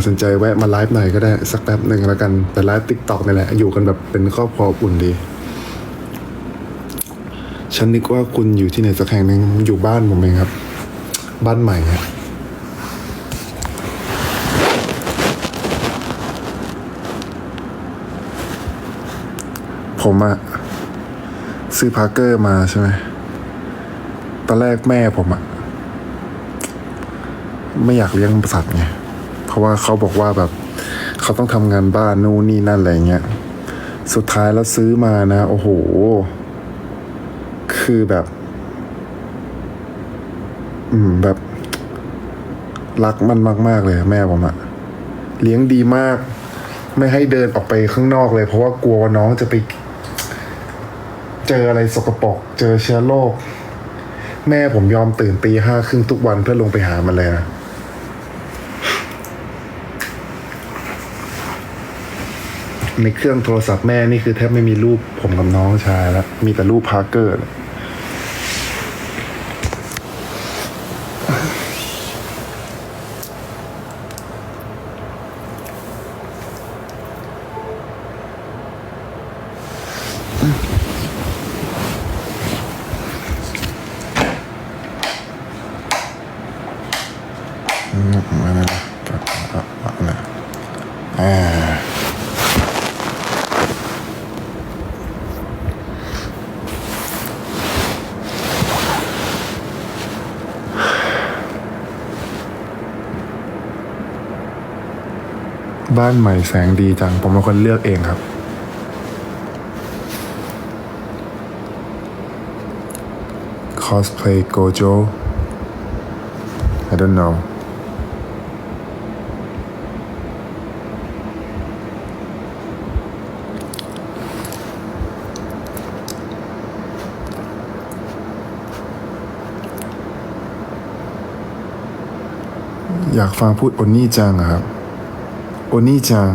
ตัดสินใจแวะมาไลฟ์หน่อยก็ได้สักแป๊บหนึ่งแล้วกันแต่ไลฟ์ติ๊กต็อกนี่แหละ อยู่กันแบบเป็นครอบครัวอบอุ่นดี ฉันนึกว่าคุณอยู่ที่ไหนสักแห่งหนึ่งอยู่บ้านผมเองครับ บ้านใหม่ครับผมอะซื้อพาร์เกอร์มาใช่ไหมตอนแรกแม่ผมอะไม่อยากเลี้ยงสัตว์ไง เพราะว่าเขาบอกว่าแบบเขาต้องทำงานบ้านนู่นนี่นั่นอะไรเงี้ยสุดท้ายแล้วซื้อมานะ โอ้โห คือแบบ อืมแบบ รักมันมาก ๆ เลยแม่ผมอะเลี้ยงดีมาก ไม่ให้เดินออกไปข้างนอกเลย เพราะว่ากลัวว่าน้องจะไป เจออะไรสกปรกเจอเชื้อโรคแม่ผมยอมตื่นตีห้าครึ่งทุกวันเพื่อลงไปหามันเลยนะ ในเครื่องโทรศัพท์แม่นี่คือแทบไม่มีรูปผมกับน้องชายแล้วมีแต่รูปพาร์เกอร์เลย อืมมาแล้วก็มาแล้วอ่า บ้านใหม่แสงดีจัง ผมเป็นคนเลือกเองครับ cosplay Gojo I don't know อยากฟังพูดโอนนี่จังครับ โอนี่จัง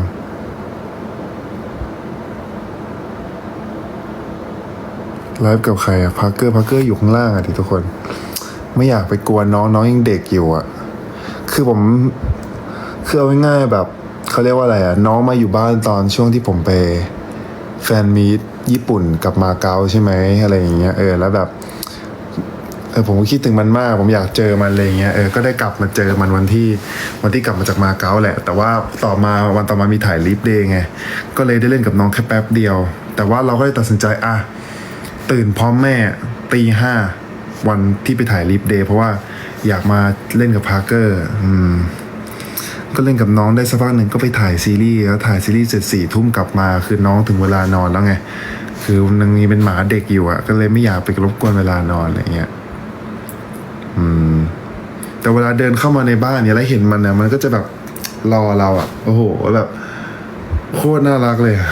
ไลฟ์กับใครอะพาร์เกอร์พาร์เกอร์อยู่ข้างล่างอะดิทุกคน ไม่อยากไปกวนน้องน้องยังเด็กอยู่อะคือผมคือเอาง่ายๆแบบเขาเรียกว่าอะไรอะน้องมาอยู่บ้านตอนช่วงที่ผมไปแฟนมีตญี่ปุ่นกับมาเก๊าใช่ไหมอะไรอย่างเงี้ยเออแล้วแบบ เออผมก็คิดถึงมันมาก ผมอยากเจอมันอะไรเงี้ยเออก็ได้กลับมาเจอมันวันที่วันที่กลับมาจากมาเก๊าแหละ แต่ว่าต่อมาวันต่อมามีถ่ายลิฟเดย์ไงก็เลยได้เล่นกับน้องแค่แป๊บเดียว แต่ว่าเราก็เลยตัดสินใจอะตื่นพร้อมแม่ตีห้าวันที่ไปถ่ายลิฟเดย์เพราะว่าอยากมาเล่นกับพาร์เกอร์อืมก็เล่นกับน้องได้สักพักหนึ่งก็ไปถ่ายซีรีส์แล้วถ่ายซีรีส์เสร็จสี่ทุ่มกลับมาคือน้องถึงเวลานอนแล้วไง คือมันยังมีเป็นหมาเด็กอยู่อะก็เลยไม่อยากไปรบกวนเวลานอนอะไรเงี้ย อืม แต่เวลาเดินเข้ามาในบ้านเนี่ยแล้วเห็นมันเนี่ยมันก็จะแบบรอเราอะโอ้โหแบบโคตรน่ารักเลยอะ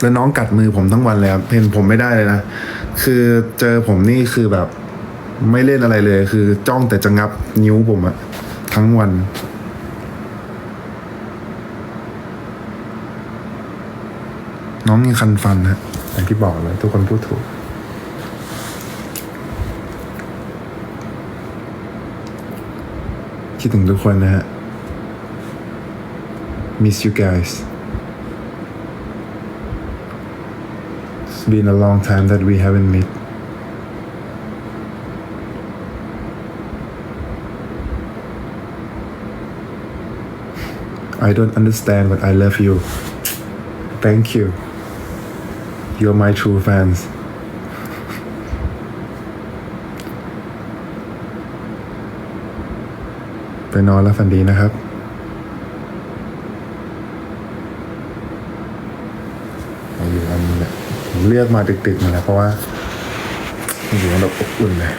แล้วน้องกัดมือผมทั้งวันเลยครับเห็นผมไม่ได้เลยนะ คือเจอผมนี่คือแบบ ไม่เล่นอะไรเลย คือจ้องแต่จะงับนิ้วผมอะทั้งวัน น้องยังคันฟันฮะอย่างที่บอกเลยทุกคนพูดถูก คิดถึงทุกคนนะฮะ miss you guys it's been a long time that we haven't met I don't understand but I love you Thank you. You're my true fans. ไปนอนแล้วฝันดีนะครับอยู่อันนี้แหละผมเลือกมาดึกๆมาแล้วเพราะว่าอยู่กันแบบอบอุ่นเลย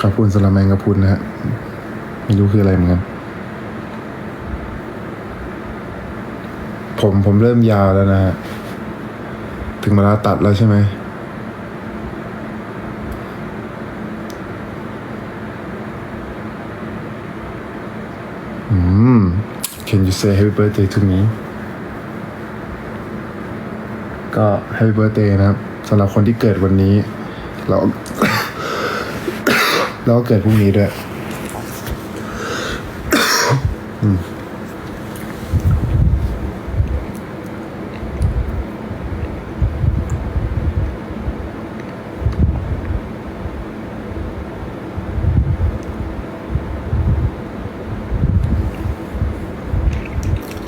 ขอบคุณสำหรับแมงกะพุนนะฮะ ไม่รู้คืออะไรเหมือนกัน ผมผมเริ่มยาวแล้วนะฮะ ถึงเวลาตัดแล้วใช่ไหม อืม can you say happy birthday to me ก็ happy birthday นะครับสำหรับคนที่เกิดวันนี้ แล้ว แล้วก็เกิดพรุ่งนี้ด้วย ช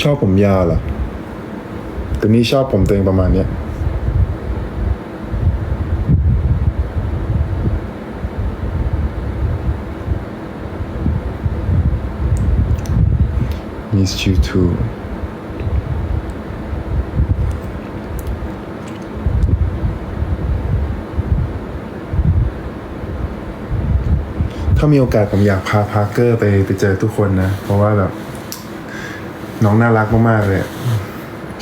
อบผมยาวเหรอแต่นี่ชอบผมตัวเองประมาณเนี้ย Miss you too ถ้ามีโอกาสผมอยากพาพาร์เกอร์ไปไปเจอทุกคนนะ เพราะว่าแบบ น้องน่ารักมากๆเลย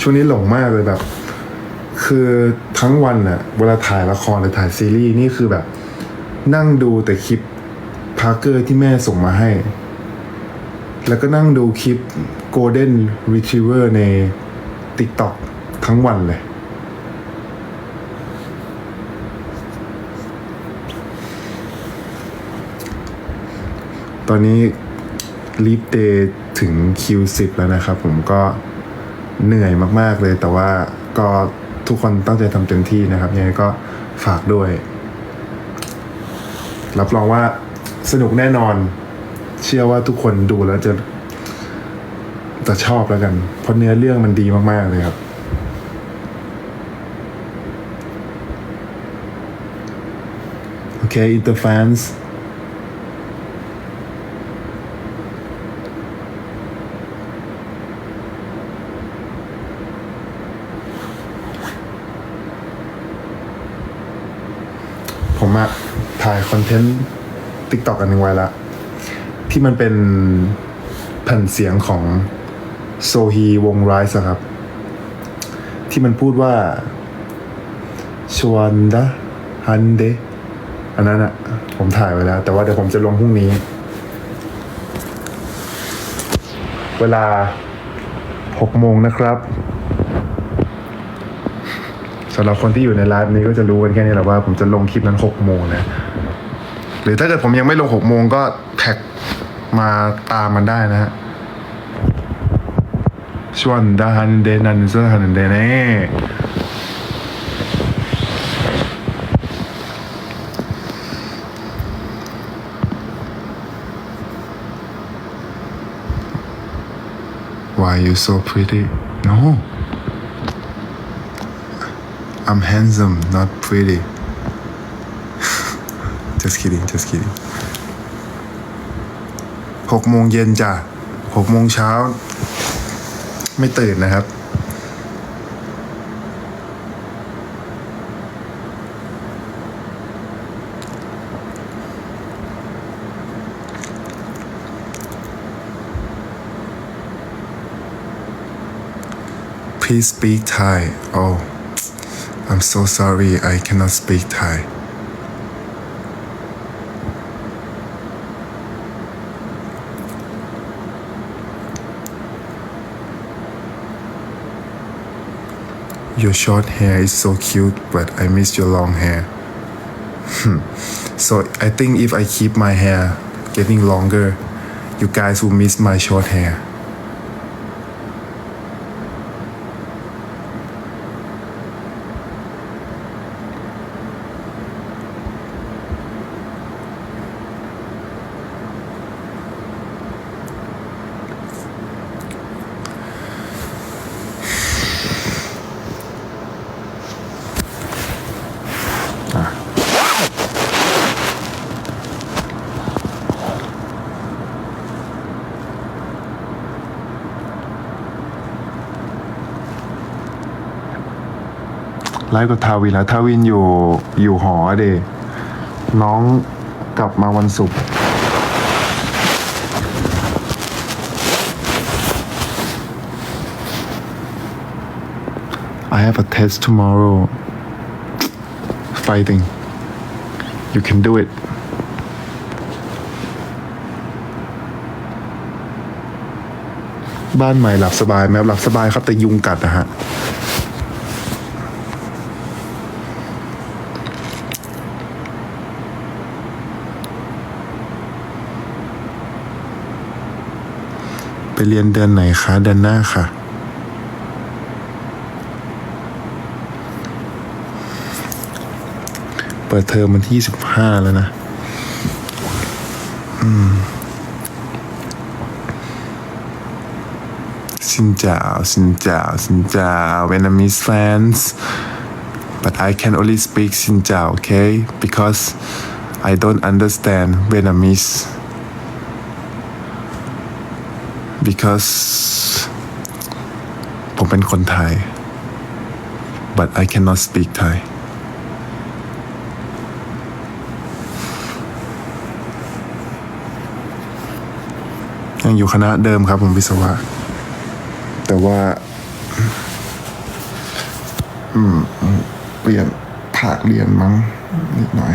ช่วงนี้หลงมากเลยแบบ คือทั้งวันน่ะเวลาถ่ายละครหรือถ่ายซีรีส์นี่คือแบบ นั่งดูแต่คลิปพาร์เกอร์ที่แม่ส่งมาให้ แล้วก็นั่งดูคลิป Golden Retriever ใน TikTok ทั้งวันเลย ตอนนี้ลีฟเดย์ถึง Q10 แล้วนะครับผมก็เหนื่อยมาก ๆ เลย แต่ว่าก็ทุกคนตั้งใจทำเต็มที่นะครับยังไงก็ฝากด้วย รับรองว่าสนุกแน่นอน เชื่อว่าทุกคนดูแล้วจะจะชอบแล้วกัน เพราะเนื้อเรื่องมันดีมาก ๆ เลยครับโอเคอินเตอร์แฟนส์ผมอะถ่ายคอนเทนต์ติ๊กต็อกอันหนึ่งไว้ละ ที่มันเป็นแผ่นเสียงของโซฮีวงไรส์ครับ ที่มันพูดว่าชวนดะฮันเดอันนั้นอะผมถ่ายไว้แล้ว แต่ว่าเดี๋ยวผมจะลงพรุ่งนี้ เวลาหกโมงนะครับสำหรับคนที่อยู่ในไลฟ์นี้ก็จะรู้กันแค่นี้แหละว่าผมจะลงคลิปนั้นหกโมงนะ หรือถ้าเกิดผมยังไม่ลงหกโมงก็แท็ก มาตามมันได้นะฮะชวนดาฮันเดนันเซอร์ฮันเดเน่ Why you so pretty? No. I'm handsome, not pretty. just kidding, just kidding. หกโมงเย็นจ้ะหกโมงเช้า ไม่ตื่นนะครับ Please speak Thai. Oh, I'm so sorry. I cannot speak Thai. Your short hair is so cute, but I miss your long hair. Hmm. so I think if I keep my hair getting longer, you guys will miss my short hair. ไลฟ์กับทาวินแล้วทาวินอยู่อยู่หอเดน้องกลับมาวันศุกร์ I have a test tomorrow fighting you can do it บ้านใหม่หลับสบายไหมหลับสบายครับแต่ยุงกัดนะฮะ ไปเรียนเดือนไหนคะเดือนหน้าค่ะ เปิดเทอมวันที่สิบห้าแล้วนะ Xin chào, xin chào, xin chào, Vietnamese fans. But I can only speak xin chào, okay? Because I don't understand Vietnamese. Because ผมเป็นคนไทย but I cannot speak Thai ยังอยู่คณะเดิมครับผมวิศวะ แต่ว่า อืมเปลี่ยนภาคเรียนมั้งนิดหน่อย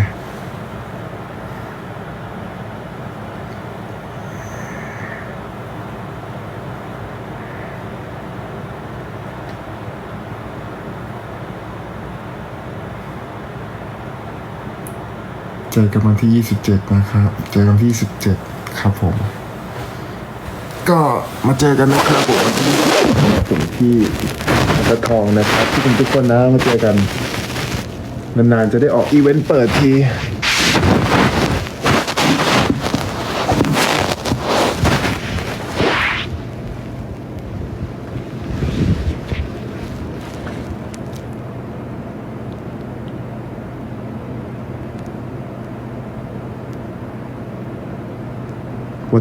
เจอกันวันที่ 27 นะครับ เจอกันที่ 17 ครับผม ก็มาเจอกันนะครับผมวันที่ผมที่ตะทองนะครับที่คุณทุกคนนะมาเจอกัน นานๆจะได้ออกอีเวนต์เปิดที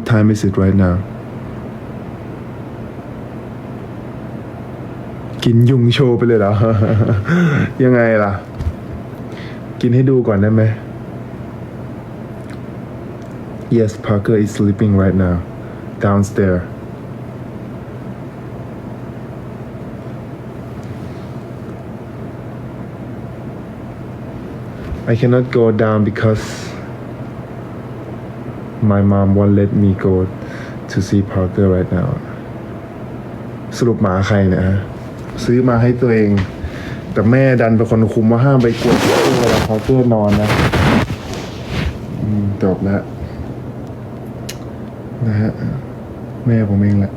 What time is it right now กินยุงโชว์ไปเลยเหรอ ยังไงล่ะ กินให้ดูก่อนได้ไหม Yes Parker is sleeping right now downstairs I cannot go down because my mom won't let me go to see Parker right now สรุปหมาใครเนี่ยฮะซื้อมาให้ตัวเอง แต่แม่ดันเป็นคนคุมว่าห้ามไปกวนเกอร์เวลาพาร์เกอนนอนนะจบแล้วนะฮะแม่ผมเองแหละ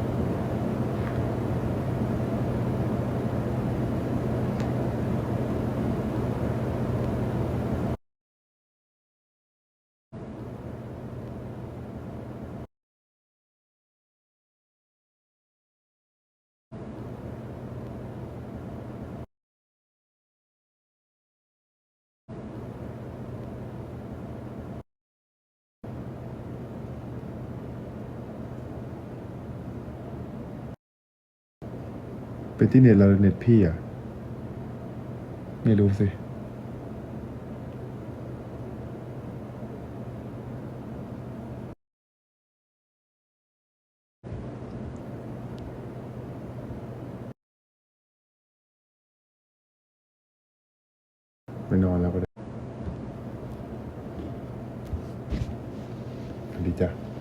ไปที่เน็ตเราเน็ตพี่อะไม่รู้สิไปนอนแล้วก็ได้ดีจ้ะ